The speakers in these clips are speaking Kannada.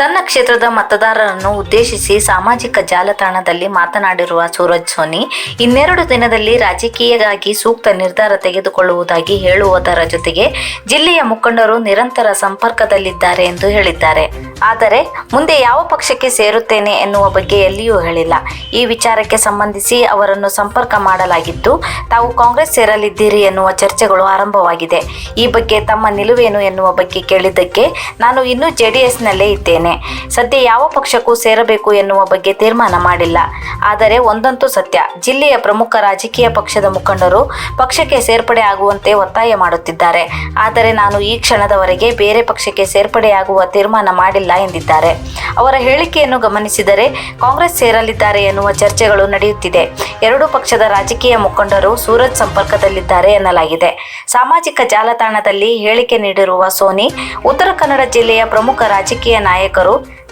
ತನ್ನ ಕ್ಷೇತ್ರದ ಮತದಾರರನ್ನು ಉದ್ದೇಶಿಸಿ ಸಾಮಾಜಿಕ ಜಾಲತಾಣದಲ್ಲಿ ಮಾತನಾಡಿರುವ ಸೂರಜ್ ಸೋನಿ, ಇನ್ನೆರಡು ದಿನದಲ್ಲಿ ರಾಜಕೀಯಗಾಗಿ ಸೂಕ್ತ ನಿರ್ಧಾರ ತೆಗೆದುಕೊಳ್ಳುವುದಾಗಿ ಹೇಳುವುದರ ಜೊತೆಗೆ ಜಿಲ್ಲೆಯ ಮುಖಂಡರು ನಿರಂತರ ಸಂಪರ್ಕದಲ್ಲಿದ್ದಾರೆ ಎಂದು ಹೇಳಿದ್ದಾರೆ. ಆದರೆ ಮುಂದೆ ಯಾವ ಪಕ್ಷಕ್ಕೆ ಸೇರುತ್ತೇನೆ ಎನ್ನುವ ಬಗ್ಗೆ ಎಲ್ಲಿಯೂ ಹೇಳಿಲ್ಲ. ಈ ವಿಚಾರಕ್ಕೆ ಸಂಬಂಧಿಸಿ ಅವರನ್ನು ಸಂಪರ್ಕ ಮಾಡಲಾಗಿದ್ದು, ತಾವು ಕಾಂಗ್ರೆಸ್ ಸೇರಲಿದ್ದೀರಿ ಎನ್ನುವ ಚರ್ಚೆಗಳು ಆರಂಭವಾಗಿದೆ. ಈ ಬಗ್ಗೆ ತಮ್ಮ ನಿಲುವೇನು ಎನ್ನುವ ಬಗ್ಗೆ ಕೇಳಿದ್ದಕ್ಕೆ ನಾನು ಇನ್ನೂ ಜೆಡಿಎಸ್ನಲ್ಲೇ ಇದ್ದೇನೆ. ಸದ್ಯ ಯಾವ ಪಕ್ಷಕ್ಕೂ ಸೇರಬೇಕು ಎನ್ನುವ ಬಗ್ಗೆ ತೀರ್ಮಾನ ಮಾಡಿಲ್ಲ. ಆದರೆ ಒಂದಂತೂ ಸತ್ಯ. ಜಿಲ್ಲೆಯ ಪ್ರಮುಖ ರಾಜಕೀಯ ಪಕ್ಷದ ಮುಖಂಡರು ಪಕ್ಷಕ್ಕೆ ಸೇರ್ಪಡೆ ಆಗುವಂತೆ ಒತ್ತಾಯ ಮಾಡುತ್ತಿದ್ದಾರೆ. ಆದರೆ ನಾನು ಈ ಕ್ಷಣದವರೆಗೆ ಬೇರೆ ಪಕ್ಷಕ್ಕೆ ಸೇರ್ಪಡೆಯಾಗುವ ತೀರ್ಮಾನ ಮಾಡಿಲ್ಲ ಎಂದಿದ್ದಾರೆ. ಅವರ ಹೇಳಿಕೆಯನ್ನು ಗಮನಿಸಿದರೆ ಕಾಂಗ್ರೆಸ್ ಸೇರಲಿದ್ದಾರೆ ಎನ್ನುವ ಚರ್ಚೆಗಳು ನಡೆಯುತ್ತಿದೆ. ಎರಡೂ ಪಕ್ಷದ ರಾಜಕೀಯ ಮುಖಂಡರು ಸೂರಜ್ ಸಂಪರ್ಕದಲ್ಲಿದ್ದಾರೆ ಎನ್ನಲಾಗಿದೆ. ಸಾಮಾಜಿಕ ಜಾಲತಾಣದಲ್ಲಿ ಹೇಳಿಕೆ ನೀಡಿರುವ ಸೋನಿ, ಉತ್ತರ ಕನ್ನಡ ಜಿಲ್ಲೆಯ ಪ್ರಮುಖ ರಾಜಕೀಯ ನಾಯಕರು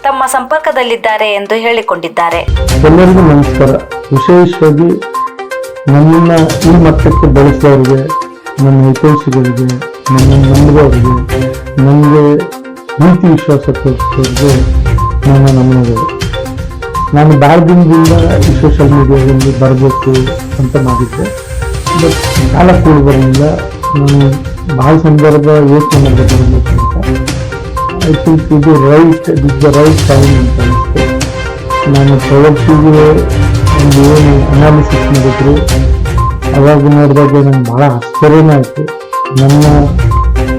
ತಮ್ಮ ಸಂಪರ್ಕದಲ್ಲಿದ್ದಾರೆ ಎಂದು ಹೇಳಿಕೊಂಡಿದ್ದಾರೆ. ಎಲ್ಲರಿಗೂ ನಮಸ್ಕಾರ. ವಿಶೇಷವಾಗಿ ನಮ್ಮನ್ನ ಈ ಮಟ್ಟಕ್ಕೆ ಬೆಳೆಸೋರಿಗೆ ನನ್ನ ಹಿತೈಷಿಗಳಿಗೆ ನನ್ನ ನಂಬಿದವರಿಗೆ ನನಗೆ ಪ್ರೀತಿ ವಿಶ್ವಾಸ ತೋರಿಸೋರಿಗೆ ನನ್ನ ನಮ್ಮಗಳು ನಾನು ಭಾಳ ದಿನದಿಂದ ಈ ಸೋಷಿಯಲ್ ಮೀಡಿಯಾದಲ್ಲಿ ಬರಬೇಕು ಅಂತ ಮಾಡಿದ್ದೆ. ಬಟ್ ಕಾಲ ಕೂಡುವುದರಿಂದ ನಾನು ಭಾಳ ಸಂದರ್ಭ ಯೋಚನೆ ಮಾಡಬೇಕು ಐ ಥಿಂಕ್ ಇದು right is the right time ಅಂತ ಅನಿಸ್ತು ನಾನು ಪ್ರವೃತ್ತಿಗೆ ಒಂದು ಏನು ಅನಾಲಿಸಿಸ್ ಮಾಡಿದ್ರು. ಅವಾಗ ನೋಡಿದಾಗ ನಂಗೆ ಭಾಳ ಆಶ್ಚರ್ಯನೇ ಆಯಿತು. ನನ್ನ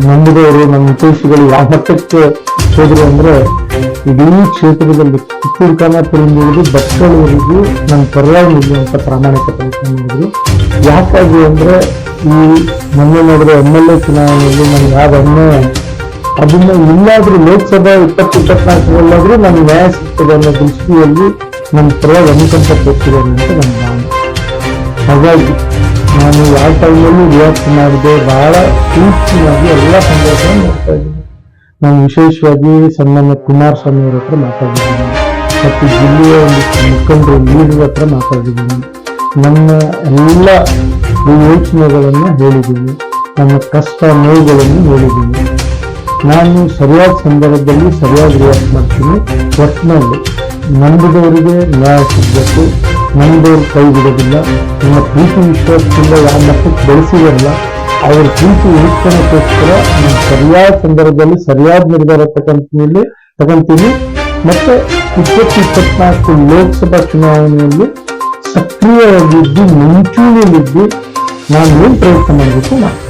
ನಂಬಿದವರು ನಮ್ಮ ಉದ್ದೇಶಗಳು ಯಾವ ಮಟ್ಟಕ್ಕೆ ಹೋದ್ರು ಅಂದರೆ ಇಡೀ ಕ್ಷೇತ್ರದಲ್ಲಿ ಕಿತ್ತೂರು ಖಾನಾಪುರದಿಂದ ಹಿಡಿದು ಭಟ್ಕಳವರೆಗೂ ನನ್ನ ಪರವಾಗಿ ಅಂತ ಪ್ರಾಮಾಣಿಕ ಪ್ರಯತ್ನ ಮಾಡಿದ್ರು. ಯಾಕಾಗಿ ಅಂದರೆ ಈ ಮೊನ್ನೆ ನೋಡಿದ ಎಂ ಎಲ್ ಎ ಚುನಾವಣೆಯಲ್ಲಿ ನನಗೆ ಯಾವ ಅನ್ಯಾಯ ಅದನ್ನ ಇಲ್ಲಾದ್ರೂ ಲೋಕಸಭಾ ಇಪ್ಪತ್ತು ಇಪ್ಪತ್ನಾಲ್ಕರಲ್ಲಾದ್ರೂ ನಮ್ಗೆ ನ್ಯಾಯ ಸಿಗ್ತದೆ ಅನ್ನೋ ದೃಷ್ಟಿಯಲ್ಲಿ ನಮ್ಮ ಪರವಾಗಿ ಅನುಕಂಪ ಕೊಡ್ತಿದ್ದಾರೆ ಅಂತ ನನ್ನ ಭಾವನೆ. ಹಾಗಾಗಿ ನಾನು ಯಾವ ಟೈಮಲ್ಲೂ ರಿಯಾಕ್ಟ್ ಮಾಡಿದೆ ಬಹಳ ಸೂಕ್ಷ್ಮವಾಗಿ ಎಲ್ಲ ಸಂದೇಶ ನೋಡ್ತಾ ಇದ್ದೀನಿ. ನಾನು ವಿಶೇಷವಾಗಿ ಸನ್ಮಾನ್ಯ ಕುಮಾರಸ್ವಾಮಿ ಅವ್ರ ಹತ್ರ ಮಾತಾಡಿದ್ದೀನಿ. ಮತ್ತು ಜಿಲ್ಲೆಯ ಒಂದು ಮುಖಂಡರು ಲೀಡರ್ ಹತ್ರ ಮಾತಾಡಿದ್ದೀನಿ. ನನ್ನ ಎಲ್ಲ ಯೋಚನೆಗಳನ್ನು ಹೇಳಿದ್ದೀನಿ. ನನ್ನ ಕಷ್ಟ ನೋವುಗಳನ್ನು ಹೇಳಿದ್ದೀನಿ. ನಾನು ಸರಿಯಾದ ಸಂದರ್ಭದಲ್ಲಿ ಸರಿಯಾಗಿ ರಿಯಾಕ್ಟ್ ಮಾಡ್ತೀನಿ. ಒಟ್ಟಿನಲ್ಲಿ ನಂಬಿದವರಿಗೆ ನ್ಯಾಯ ಸಿಗಬೇಕು. ನಂಬಿದವ್ರು ಕೈ ಬಿಡೋದಿಲ್ಲ. ನಿಮ್ಮ ಪ್ರೀತಿ ವಿಶ್ವಾಸದಿಂದ ಯಾವ ಮಟ್ಟಕ್ಕೆ ಬೆಳೆಸಿರಲ್ಲ ಅವ್ರ ಪ್ರೀತಿ ಉಳಿಸ್ಕೊಳ್ಳೋಕ್ಕೋಸ್ಕರ ನಾನು ಸರಿಯಾದ ಸಂದರ್ಭದಲ್ಲಿ ಸರಿಯಾದ ನಿರ್ಧಾರ ತಗೊಂತೀನಿ ತಗೊಂತೀನಿ. ಮತ್ತೆ ಇಪ್ಪತ್ತು ಇಪ್ಪತ್ನಾಲ್ಕು ಲೋಕಸಭಾ ಚುನಾವಣೆಯಲ್ಲಿ ಸಕ್ರಿಯವಾಗಿದ್ದು, ಮುಂಚೂಣಿಯಲ್ಲಿದ್ದು ನಾನು ಏನು ಪ್ರಯತ್ನ ಮಾಡಬೇಕು ಮಾಡ್ತೀನಿ